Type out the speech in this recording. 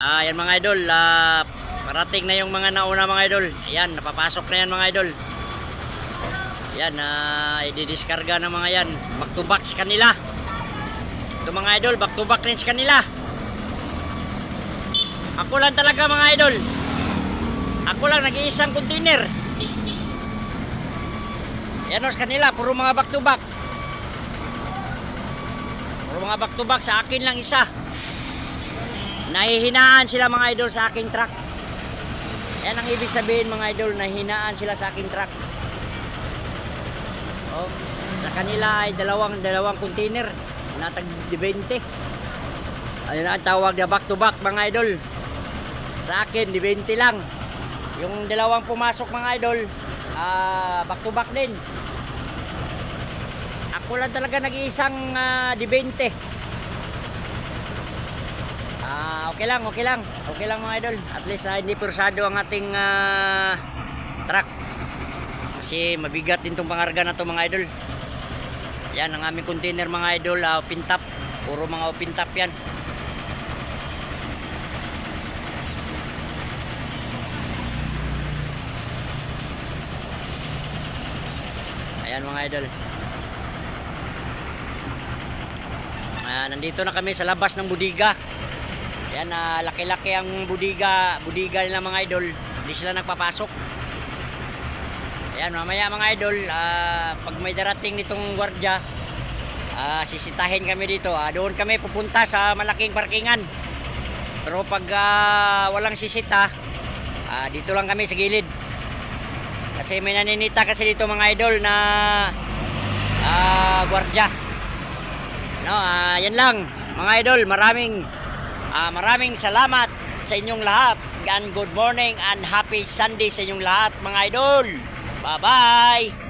Ah, yan mga idol, ah, parating na yung mga nauna mga idol. Ayan, napapasok na yan mga idol. Yan, ah, i-discarga ng mga yan. Back to back sa kanila. Ito mga idol, back to back rin sa kanila. Ako lang talaga mga idol. Ako lang nag-iisang container. Yan o sa kanila, puro mga back to back. Puro mga back to back, sa akin lang isa. Nahihinaan sila mga idol sa aking truck. Yan ang ibig sabihin mga idol, nahihinaan sila sa aking truck. Oh, sa kanila ay dalawang dalawang container na tag 20. Ayun ang tawag na back to back mga idol. Sa akin, di 20 lang. Yung dalawang pumasok mga idol, ah, back to back din. Ako lang talaga nag-iisang ah, di 20. Ah, okay lang, okay lang. Okay lang mga idol. At least ah, hindi pursado ang ating ah, truck. Kasi mabigat din tong pangarga na to mga idol. Yan ang aming container mga idol, ah, open top. Puro mga open top yan. Ayan mga idol. Ah, nandito na kami sa labas ng budiga. Yan, ah, laki-laki ang budiga, budiga nila mga idol. Hindi sila nagpapasok. Ayan, mamaya mga idol, ah, pag may darating nitong gwardya, ah, sisitahin kami dito. Ah, doon kami pupunta sa malaking parkingan. Pero pag ah, walang sisita, ah, dito lang kami sa gilid. Kasi may naninita kasi dito mga idol na ah, gwardya. No, ah, yan lang mga idol, maraming ah, maraming salamat sa inyong lahat. And good morning and happy Sunday sa inyong lahat mga idol. Bye-bye.